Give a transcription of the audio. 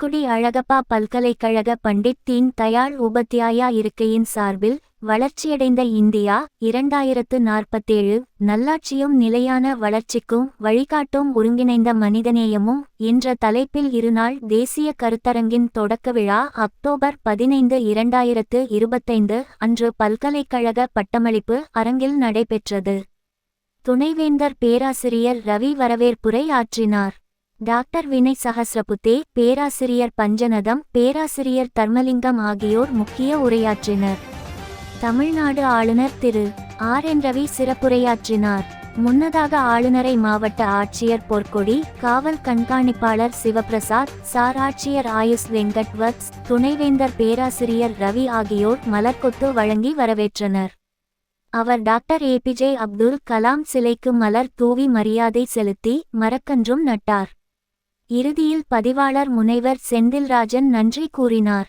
தூத்துக்குடி அழகப்பா பல்கலைக்கழக பண்டிட் தீன் தயாள் உபத்தியாயா இருக்கையின் சார்பில் வளர்ச்சியடைந்த இந்தியா இரண்டாயிரத்து நாற்பத்தேழு நல்லாட்சியும் நிலையான வளர்ச்சிக்கும் வழிகாட்டும் ஒருங்கிணைந்த மனிதநேயமும் என்ற தலைப்பில் இருநாள் தேசிய கருத்தரங்கின் தொடக்க விழா அக்டோபர் பதினைந்து இரண்டாயிரத்து இருபத்தைந்து அன்று பல்கலைக்கழக பட்டமளிப்பு அரங்கில் நடைபெற்றது. துணைவேந்தர் பேராசிரியர் ரவி வரவேற்புரை ஆற்றினார். டாக்டர் வினய் சஹஸ்ரபுத்தே பேராசிரியர் பஞ்சநதம் பேராசிரியர் தர்மலிங்கம் ஆகியோர் முக்கிய உரையாற்றினர். தமிழ்நாடு ஆளுநர் திரு. ஆர். என். ரவி சிறப்புரையாற்றினார். முன்னதாக ஆளுநரை மாவட்ட ஆட்சியர் பொற்கொடி காவல் கண்காணிப்பாளர் சிவபிரசாத் சார் ஆட்சியர் ஆயுஷ் வெங்கட் வத்ஸ் துணைவேந்தர் பேராசிரியர் ரவி ஆகியோர் மலர்கொத்து வழங்கி வரவேற்றனர். அவர் டாக்டர் ஏபிஜே அப்துல் கலாம் சிலைக்கு மலர் தூவி மரியாதை செலுத்தி மரக்கன்றும் நட்டார். இறுதியில் பதிவாளர் முனைவர் செந்தில்ராஜன் நன்றி கூறினார்.